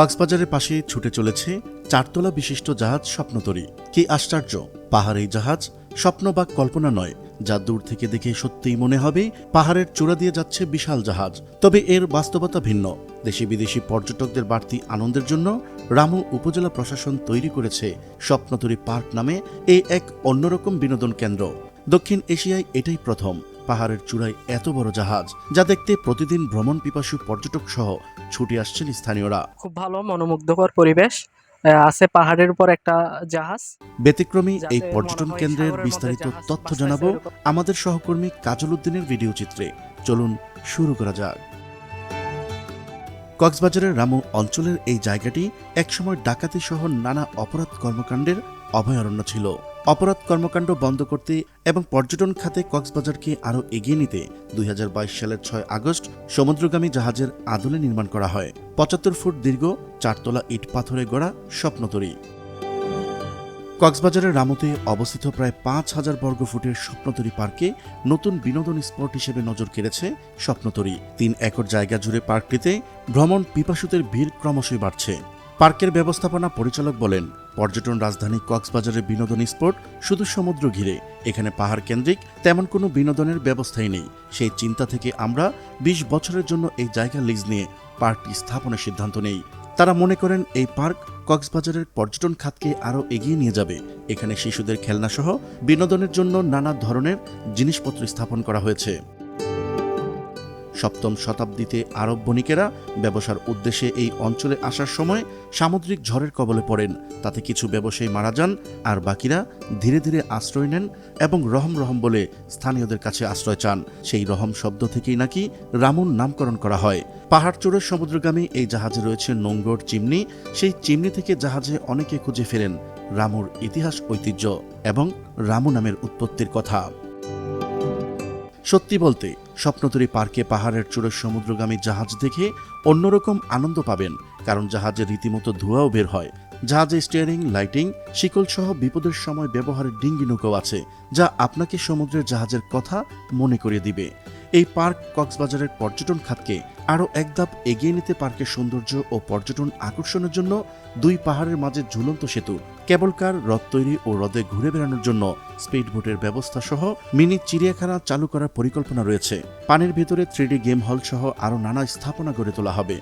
কক্সবাজারের পাশে ছুটে চলেছে চারতলা বিশিষ্ট জাহাজ স্বপ্নতরী। কি আশ্চর্য! পাহাড় এই জাহাজ স্বপ্ন বা কল্পনা নয়, যা দূর থেকে দেখে সত্যিই মনে হবে পাহাড়ের চূড়া দিয়ে যাচ্ছে বিশাল জাহাজ। তবে এর বাস্তবতা ভিন্ন। দেশি বিদেশি পর্যটকদের বাড়তি আনন্দের জন্য রামু উপজেলা প্রশাসন তৈরি করেছে স্বপ্নতরী পার্ক নামে এই এক অন্যরকম বিনোদন কেন্দ্র। দক্ষিণ এশিয়ায় এটাই প্রথম। পাহাড়ের চূড়ায় এত বড় জাহাজ যা দেখতে প্রতিদিন ভ্রমণ পিপাসু পর্যটক সহ ছুটি আসছেন স্থানীয়রা। খুব ভালো মনোমুগ্ধকর পরিবেশ। আছে পাহাড়ের উপর একটা জাহাজ। ব্যতিক্রমী এই পর্যটন কেন্দ্রের বিস্তারিত তথ্য জানাব আমাদের সহকর্মী কাজল উদ্দিনের ভিডিও চিত্রে। চলুন শুরু করা যাক। কক্সবাজারের রামু অঞ্চলের এই জায়গাটি একসময় ডাকাতি সহ নানা অপরাধ কর্মকাণ্ডের অভয়ারণ্য ছিল। অপরাধ কর্মকাণ্ড বন্ধ করতে এবং পর্যটন খাতে কক্সবাজারকে আরও এগিয়ে নিতে দুই হাজার বাইশ সালের ছয় আগস্ট সমুদ্রগামী জাহাজের আদলে নির্মাণ করা হয়। পঁচাত্তর ফুট দীর্ঘ, চারতলা ইট পাথরে গড়া স্বপ্নতরী। কক্সবাজারের রামুতে অবস্থিত প্রায় পাঁচ হাজার বর্গ ফুটের স্বপ্নতরী পার্কে নতুন বিনোদন স্পট হিসেবে নজর কেড়েছে স্বপ্নতরী। তিন একর জায়গা জুড়ে পার্কটিতে ভ্রমণ পিপাসুদের ভিড় ক্রমশই বাড়ছে। পার্কের ব্যবস্থাপনা পরিচালক বলেন, পর্যটন রাজধানী কক্সবাজারের বিনোদন স্পট শুধু সমুদ্র ঘিরে। এখানে পাহাড় কেন্দ্রিক তেমন কোনো বিনোদনের ব্যবস্থাই নেই। সেই চিন্তা থেকে আমরা বিশ বছরের জন্য এই জায়গা লিজ নিয়ে পার্কটি স্থাপনের সিদ্ধান্ত নেই। তারা মনে করেন, এই পার্ক কক্সবাজারের পর্যটন খাতকে আরও এগিয়ে নিয়ে যাবে। এখানে শিশুদের খেলনাসহ বিনোদনের জন্য নানা ধরনের জিনিসপত্র স্থাপন করা হয়েছে। সপ্তম শতাব্দীতে আরব বণিকেরা ব্যবসার উদ্দেশ্যে এই অঞ্চলে আসার সময় সামুদ্রিক ঝড়ের কবলে পড়েন। তাতে কিছু ব্যবসায়ী মারা যান আর বাকিরা ধীরে ধীরে আশ্রয় নেন এবং রহম রহম বলে স্থানীয়দের কাছে আশ্রয় চান। সেই রহম শব্দ থেকেই নাকি রামুন নামকরণ করা হয়। পাহাড় চূড়ের সমুদ্রগামী এই জাহাজে রয়েছে নোঙ্গর চিমনি। সেই চিমনি থেকে জাহাজে অনেকে খুঁজে ফেরেন রামুর ইতিহাস ঐতিহ্য এবং রামু নামের উৎপত্তির কথা। সত্যি বলতে স্বপ্নতরী পার্কে পাহাড়ের চূড়ের সমুদ্রগামী জাহাজ দেখে অন্যরকম আনন্দ পাবেন, কারণ জাহাজে রীতিমতো ধোঁয়াও বের হয়। জাহাজে স্টিয়ারিং লাইটিং শিকল সহ বিপদের সময় ব্যবহারের ডিঙ্গি নৌকাও আছে, যা আপনাকে সমুদ্রের জাহাজের কথা মনে করিয়ে দিবে। এই পার্ক কক্সবাজারের পর্যটন খাতকে আরও এক ধাপ এগিয়ে নিতে পার্কের সৌন্দর্য ও পর্যটন আকর্ষণের জন্য দুই পাহাড়ের মাঝে ঝুলন্ত সেতু, কেবল কার হ্রদ তৈরি ও হ্রদে ঘুরে বেড়ানোর জন্য স্পিড বোটের ব্যবস্থা সহ মিনি চিড়িয়াখানা চালু করার পরিকল্পনা রয়েছে। পানির ভেতরে থ্রিডি গেম হল সহ আরও নানা স্থাপনা গড়ে তোলা হবে।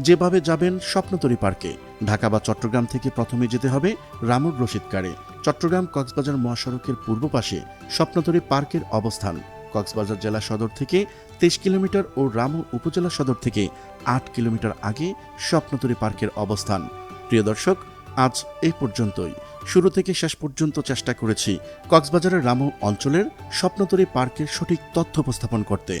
যেভাবে যাবেন স্বপ্নতরী পার্কে। ঢাকা বা চট্টগ্রাম থেকে প্রথমে যেতে হবে রামুর রশিদ কারে চট্টগ্রাম কক্সবাজার মহাসড়কের পূর্ব পাশে স্বপ্নতরী পার্কের অবস্থান। কক্সবাজার জেলা সদর থেকে তেইশ কিলোমিটার ও রামু উপজেলা সদর থেকে আট কিলোমিটার আগে স্বপ্নতরী পার্কের অবস্থান। প্রিয় দর্শক, আজ এই পর্যন্তই। শুরু থেকে শেষ পর্যন্ত চেষ্টা করেছি কক্সবাজারের রামু অঞ্চলের স্বপ্নতরী পার্কের সঠিক তথ্য উপস্থাপন করতে।